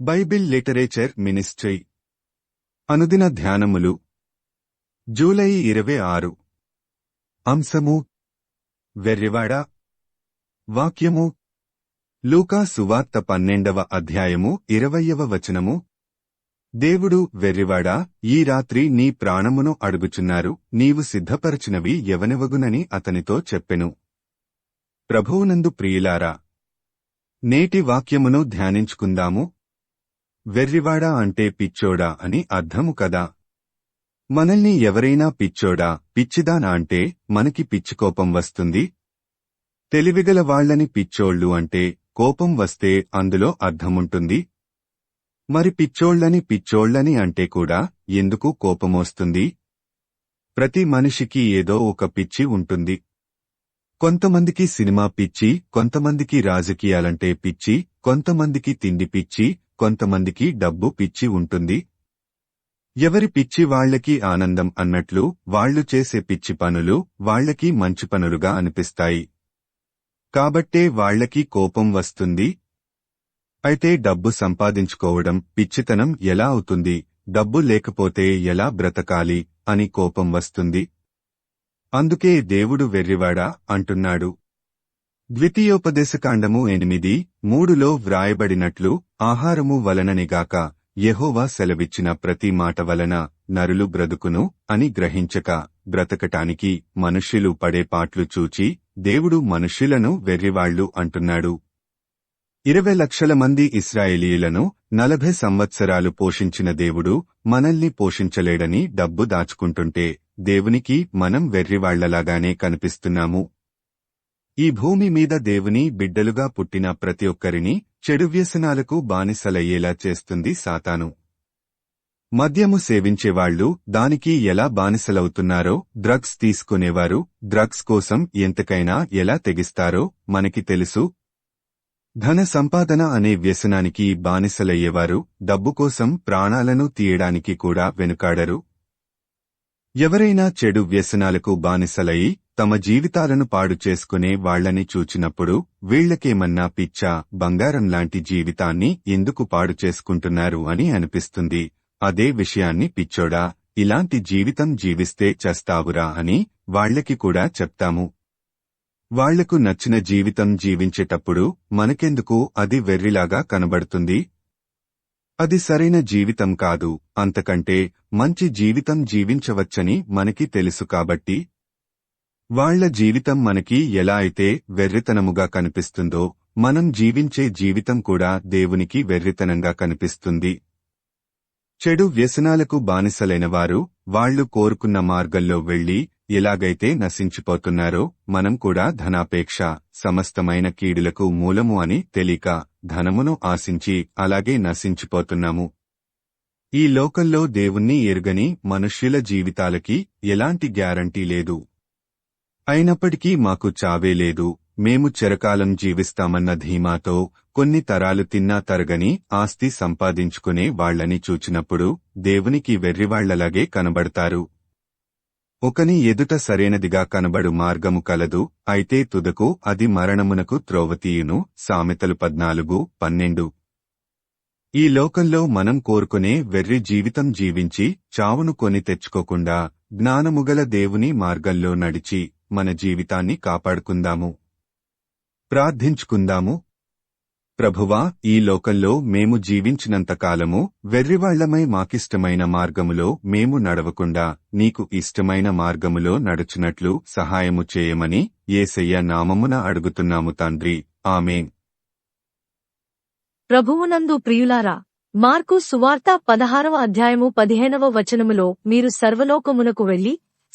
Bible literature ministry. అనుదిన ధ్యానములు. July ఇరవై ఆరు. అంశము. వెర్రివాడ. వాక్యము. లూకా సువార్త పన్నెండవ అధ్యాయము ఇరవయ్యవ వచనము. దేవుడు వెర్రివాడా ఈ రాత్రి నీ ప్రాణమును అడుగుచున్నారు నీవు సిద్ధపరచినవి ఎవనెవగునని అతనితో చెప్పెను. ప్రభువునందు ప్రియులారా నేటి వాక్యమును ధ్యానించుకుందాము వెర్రివాడా అంటే పిచ్చోడా అని అర్థము కదా. మనల్ని ఎవరైనా పిచ్చోడా పిచ్చిదానా అంటే మనకి పిచ్చికోపం వస్తుంది. తెలివిగల వాళ్ళని పిచ్చోళ్ళు అంటే కోపం వస్తే అందులో అర్థముంటుంది. మరి పిచ్చోళ్ళని పిచ్చోళ్ళని అంటే కూడా ఎందుకు కోపమోస్తుంది ప్రతి మనిషికి ఏదో ఒక పిచ్చి ఉంటుంది. కొంతమందికి సినిమా పిచ్చి కొంతమందికి రాజకీయాలంటే పిచ్చి కొంతమందికి తిండి పిచ్చి కొంతమందికి డబ్బు పిచ్చి ఉంటుంది. ఎవరి పిచ్చి వాళ్ళకి ఆనందం అన్నట్లు వాళ్ళు చేసే పిచ్చి పనులు వాళ్ళకి మంచి పనులుగా అనిపిస్తాయి. కాబట్టే వాళ్ళకి కోపం వస్తుంది. అయితే డబ్బు సంపాదించుకోవడం పిచ్చితనం ఎలా అవుతుంది? డబ్బు లేకపోతే ఎలా బ్రతకాలి? అని కోపం వస్తుంది. అందుకే దేవుడు వెర్రివాడా అంటున్నాడు. ద్వితీయోపదేశకాండము ఎనిమిది మూడులో వ్రాయబడినట్లు ఆహారము వలననిగాక యహోవా సెలవిచ్చిన ప్రతి మాట వలన నరులు బ్రతుకును అని గ్రహించక బ్రతకటానికి మనుష్యులు పడే పాట్లు చూచి దేవుడు మనుష్యులను వెర్రివాళ్ళు అంటున్నాడు. ఇరవై లక్షల మంది ఇస్రాయేలీలను నలభై సంవత్సరాలు పోషించిన దేవుడు మనల్ని పోషించలేడని డబ్బు దాచుకుంటుంటే దేవునికి మనం వెర్రివాళ్ళలాగానే కనిపిస్తున్నాము. ఈ భూమి మీద దేవుని బిడ్డలుగా పుట్టిన ప్రతి ఒక్కరిని చెడు వ్యసనాలకు బానిసలయ్యేలా చేస్తుంది సాతాను. మద్యము సేవించేవాళ్ళు దానికి ఎలా బానిసలవుతున్నారో డ్రగ్స్ తీసుకునేవారు డ్రగ్స్ కోసం ఎంతకైనా ఎలా తెగిస్తారో మనకి తెలుసు. ధన సంపాదన అనే వ్యసనానికి బానిసలయ్యేవారు డబ్బు కోసం ప్రాణాలను తీయడానికి కూడా వెనుకాడరు. ఎవరైనా చెడు వ్యసనాలకు బానిసలయి తమ జీవితాలను పాడు చేసుకునే వాళ్ళని చూచినప్పుడు వీళ్ళకేమన్నా పిచ్చా బంగారం లాంటి జీవితాన్ని ఎందుకు పాడు చేసుకుంటున్నారు అని అనిపిస్తుంది. అదే విషయాన్ని పిచ్చోడా ఇలాంటి జీవితం జీవిస్తే చస్తావురా అని వాళ్ళకి కూడా చెప్తాము. వాళ్ళకు నచ్చిన జీవితం జీవించేటప్పుడు మనకెందుకు అది వెర్రిలాగా కనబడుతుంది? అది సరైన జీవితం కాదు అంతకంటే మంచి జీవితం జీవించవచ్చని మనకి తెలుసు కాబట్టి వాళ్ళ జీవితం మనకి ఎలా అయితే వెర్రితనముగా కనిపిస్తుందో మనం జీవించే జీవితం కూడా దేవునికి వెర్రితనంగా కనిపిస్తుంది. చెడు వ్యసనాలకు బానిసలైన వారు వాళ్ళు కోరుకున్న మార్గంలో వెళ్ళి ఎలాగైతే నశించిపోతున్నారో మనం కూడా ధనాపేక్ష సమస్తమైన కీడులకు మూలము అని తెలియక ధనమును ఆశించి అలాగే నశించిపోతున్నాము. ఈ లోకంలో దేవుణ్ణి ఎరుగని మనుష్యుల జీవితాలకి ఎలాంటి గ్యారంటీ లేదు. అయినప్పటికీ మాకు చావే లేదు. మేము చిరకాలం జీవిస్తామన్న ధీమాతో కొన్ని తరాలు తిన్నా తరగని ఆస్తి సంపాదించుకునే వాళ్ళని చూచినప్పుడు దేవునికి వెర్రివాళ్ళలాగే కనబడతారు. ఒకని ఎదుట సరైనదిగా కనబడు మార్గము కలదు. అయితే తుదకు అది మరణమునకు త్రోవతీయును. సామెతలు పద్నాలుగు పన్నెండు. ఈ లోకంలో మనం కోరుకునే వెర్రి జీవితం జీవించి చావును కొని తెచ్చుకోకుండా జ్ఞానముగల దేవుని మార్గంలో నడిచి మన జీవితాన్ని కాపాడుకుందాము. ప్రార్థించుకుందాము. ప్రభువా ఈ లోకంలో మేము జీవించినంతకాలము వెర్రివాళ్ళమై మాకిష్టమైన మార్గములో మేము నడవకుండా నీకు ఇష్టమైన మార్గములో నడుచునట్లు సహాయము చేయమని ఏసయ్య నామమున అడుగుతున్నాము తండ్రి. ఆమెన్. ప్రభువునందు ప్రియులారా మార్కు సువార్త పదహారవ అధ్యాయము పదిహేనవ వచనములో మీరు సర్వలోకమునకు వెళ్ళి